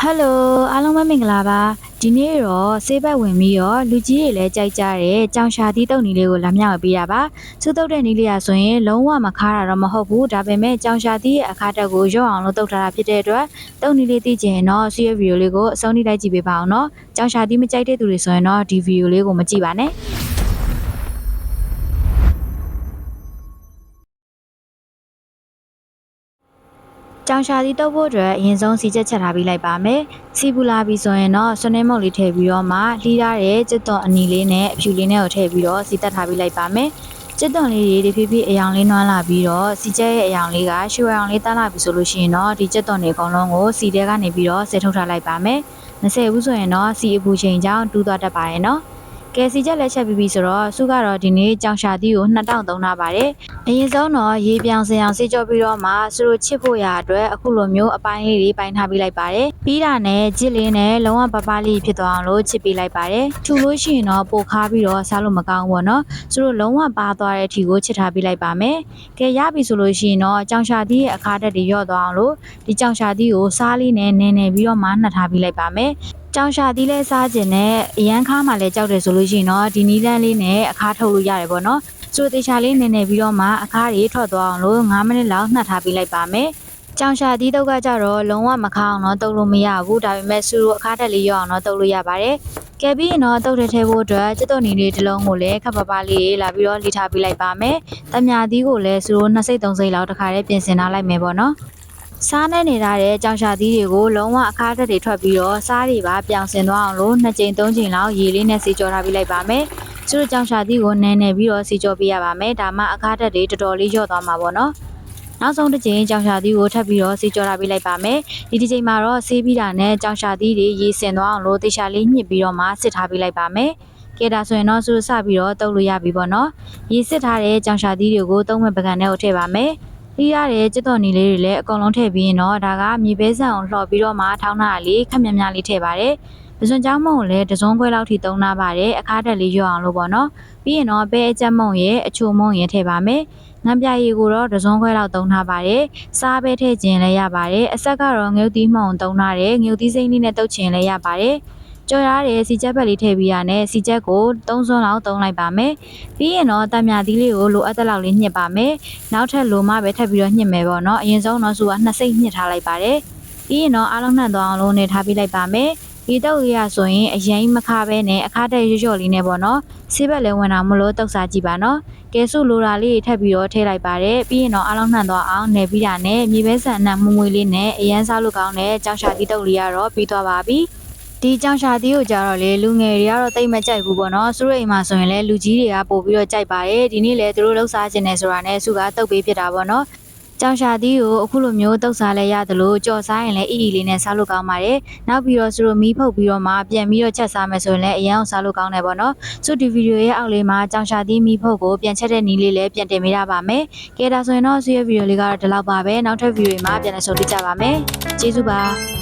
ဟယ်လိုအားလုံးပဲမင်္ဂလာပါဒီနေ့တော့ဆေးဘက်ဝင်ပြီးတော့လူကြီးတွေလည်းကြိုက်ကြတဲ့ကြောင်ရှာသီးတုပ်နီလေးကိုလာမြောက်ပေးတာပါစူးတုပ်တဲ့နီးလေးอ่ะဆိုရင်လုံးဝမခါတာတော့မဟုတ်ဘူးဒါပေမဲ့ကြောင်ရှာသီးရဲ့အခါတက်ကိုရော့အောင်လို့တုပ်ထားတာဖြစ်တဲ့အတွက်တုပ်နီလေးသိချင်ရင်တော့ဆွေးရဗီဒီယိုလေးကိုအဆုံးထိလိုက်ကြည့်ပေးပါအောင်နော်ကြောင်ရှာသီးမကြိုက်တဲ့သူတွေဆိုရင်တော့ဒီဗီဒီယိုလေးကိုမကြည့်ပါနဲ့ ကြောင်ရှာသီးတုပ်ဖို့အတွက်အရင်ဆုံးစီချက်ချက်ထားပြီးလိုက်ပါမယ်။စီပူလာပြီဆိုရင်တော့ဆွနေမုတ်လေးထည့်ပြီးတော့မှလှီးထားတဲ့ကျက်သွန်အနီလေးနဲ့အဖြူလေးနဲ့ကိုထည့်ပြီးတော့စီတက်ထားပြီးလိုက်ပါမယ်။ကျက်သွန်လေးတွေဒီဖြည်းဖြည်းအယောင်လေးနွမ်းလာပြီးတော့စီချက်ရဲ့အယောင်လေးကရွှေရောင်လေးတန်းလာပြီဆိုလို့ရှိရင်တော့ဒီကျက်သွန်တွေအကုန်လုံးကိုစီတဲကနေပြီးတော့ဆယ်ထုတ်ထားလိုက်ပါမယ်။20ဘူးဆိုရင်တော့စီအပူချိန်ကြောင့်တူးသွားတတ်ပါတယ်နော်။ ကဲစီချက်လက်ချက်ပြီးပြီဆိုတော့စုကတော့ဒီနေ့ကြောင်ရှာသီးကို2000သုံးထားပါတယ်။အရင်ဆုံးတော့ရေပြောင်စင်အောင်စေကြောပြီးတော့မှသူတို့ချစ်ဖို့ရာအတွက်အခုလိုမျိုးအပိုင်းလေးတွေပိုင်းထားပေးလိုက်ပါတယ်။ပြီးတာနဲ့ဂျစ်လေးနဲ့လုံးဝပပလေးဖြစ်သွားအောင်လို့ချစ်ပေးလိုက်ပါတယ်။ထူလို့ရှိရင်တော့ပိုခါပြီးတော့စားလို့မကောင်းဘူးပေါ့နော်။သူတို့လုံးဝပါသွားတဲ့အထီကိုချစ်ထားပေးလိုက်ပါမယ်။ကဲရပြီဆိုလို့ရှိရင်တော့ကြောင်ရှာသီးရဲ့အခါတက်တွေရော့သွားအောင်လို့ဒီကြောင်ရှာသီးကိုစားလေးနဲ့နင်းနေပြီးတော့မှနှက်ထားပေးလိုက်ပါမယ်။ ကြောင်ရှာသီးလဲစားခြင်းနဲ့အရန်ခါမှလည်းကြောက်တယ်ဆိုလို့ရှိရင်တော့ဒီနီးလန်းလေးနဲ့အခါထုတ်လို့ရတယ်ပေါ့နော်ဆိုတေချာလေးနည်းနည်းပြီးတော့မှအခါတွေထွက်သွားအောင်လို့9မိနစ်လောက်နှက်ထားပေးလိုက်ပါမယ်ကြောင်ရှာသီးတုပ်ကကြတော့လုံးဝမခအောင်တော့တုပ်လို့မရဘူးဒါပေမဲ့စူတို့အခါတက်လေးရောအောင်တော့တုပ်လို့ရပါတယ်ကဲပြီးရင်တော့တုပ်တဲ့ထဲဖို့အတွက်စက်တော်နေလေးတစ်လုံးကိုလည်းခပ်ပပလေးလာပြီးတော့လိထားပေးလိုက်ပါမယ်။တမြာသီးကိုလည်းစူတို့နှစ်စိတ်သုံးစိတ်လောက်တစ်ခါတည်းပြင်ဆင်ထားလိုက်မယ်ပေါ့နော်။ စားနဲ့နေရတဲ့ကြောင်ရှာသီးတွေကိုလုံးဝအခါတက်တွေထွက်ပြီးတော့စားတွေပါပြောင်စင်သွားအောင်လို့နှစ်ကြိမ်သုံးကြိမ်လောက်ရေလေးနဲ့စီကြောထားပေးလိုက်ပါမယ်။ကျတို့ကြောင်ရှာသီးကိုနည်းနည်းပြီးတော့စီကြောပေးရပါမယ်။ဒါမှအခါတက်တွေတော်တော်လေးလျော့သွားမှာပေါ့နော်။နောက်ဆုံးတစ်ကြိမ်ကြောင်ရှာသီးကိုထပ်ပြီးတော့စီကြောထားပေးလိုက်ပါမယ်။ဒီတစ်ကြိမ်မှာတော့ဆေးပြီးတာနဲ့ကြောင်ရှာသီးတွေရေစင်သွားအောင်လို့တေချာလေးညှစ်ပြီးတော့မှစစ်ထားပေးလိုက်ပါမယ်။ကဲဒါဆိုရင်တော့စူစပြီးတော့တုပ်လို့ရပြီပေါ့နော်။ရေစစ်ထားတဲ့ကြောင်ရှာသီးတွေကိုသုံးမဲ့ပကံထဲကိုထည့်ပါမယ်။ ပြီးရတဲ့ကျွတ်တော်နီလေးတွေလည်းအကုန်လုံးထည့်ပြီးရင်တော့ဒါကမြေပဲဆန်ကိုလှော်ပြီးတော့မှထောင်းထားတာလေးခက်မြမြလေးထည့်ပါတယ်ပစွန်ကြောင်းမုံကိုလည်းတစုံခွဲလောက်ထိသုံးထားပါတယ်အခါတက်လေးရွအောင်လို့ပေါ့နော်ပြီးရင်တော့ပဲအကြက်မုံရဲ့အချိုမုံရဲ့ထည့်ပါမယ်ငမ်းပြရည်ကိုတော့တစုံခွဲလောက်သုံးထားပါတယ်စားပဲထည့်ခြင်းလည်းရပါတယ်အဆက်ကတော့ငုတ်သီးမုံသုံးထားတယ်ငုတ်သီးစိမ့်လေးနဲ့တုပ်ခြင်းလည်းရပါတယ် ကြော်ရတဲ့စီချက်ဘက်လေးထည့်ပြီးရနဲ့စီချက်ကို3စွန်းလောက်သုံးလိုက်ပါမယ်။ပြီးရင်တော့တံမြသီးလေးကိုလိုအပ်တဲ့လောက်လေးညှစ်ပါမယ်။နောက်ထပ်လိုမှပဲထပ်ပြီးတော့ညှစ်မယ်ပေါ့နော်။အရင်ဆုံးတော့စုကနှစ်စိတ်ညှစ်ထားလိုက်ပါတယ်။ပြီးရင်တော့အားလုံးနှံ့သွားအောင်လို့နေထားပြီးလိုက်ပါမယ်။ဒီတော့ရဆိုရင်အရင်မခါပဲနဲ့အခါတက်ရွရွလေးနဲ့ပေါ့နော်။ဆေးဘက်လည်းဝင်တာမလို့တောက်စားကြည့်ပါနော်။ကဲစုလိုတာလေးထပ်ပြီးတော့ထည့်လိုက်ပါတယ်။ပြီးရင်တော့အားလုံးနှံ့သွားအောင်နေပြီးတာနဲ့မြေပဲဆန်အနံ့မွမွေလေးနဲ့အရန်စားလို့ကောင်းတဲ့ကြောင်ရှာတိတုပ်လေးကတော့ပြီးသွားပါပြီ။ ဒီကြောင်ရှာသီးကိုကြတော့လေလူငယ်တွေကတော့တိတ်မကြိုက်ဘူးပေါ့နော်သူတို့အိမ်မှာဆိုရင်လည်းလူကြီးတွေကပို့ပြီးတော့ကြိုက်ပါတယ်ဒီနေ့လည်းသူတို့လှုပ်ရှားခြင်းနဲ့ဆိုတာနဲ့စုကတုတ်ပေးဖြစ်တာပေါ့နော်ကြောင်ရှာသီးကိုအခုလိုမျိုးတုတ်စားလဲရတယ်လို့ကြော်စားရင်လည်းအီအီလေးနဲ့စားလို့ကောင်းပါတယ်နောက်ပြီးတော့သူတို့မီးဖုတ်ပြီးတော့မှပြန်ပြီးတော့ချက်စားမယ်ဆိုရင်လည်းအရန်အောင်စားလို့ကောင်းတယ်ပေါ့နော်ဆိုဒီဗီဒီယိုရဲ့အောက်လေးမှာကြောင်ရှာသီးမီးဖုတ်ကိုပြန်ချက်တဲ့နီးလေးလည်းပြန်တင်ပေးရပါမယ်ကဲဒါဆိုရင်တော့ဆွေးရဗီဒီယိုလေးကတော့ဒီလောက်ပါပဲနောက်ထပ်ဗီဒီယိုမှာပြန်လည်ဆုံတွေ့ကြပါမယ်ကျေးဇူးပါ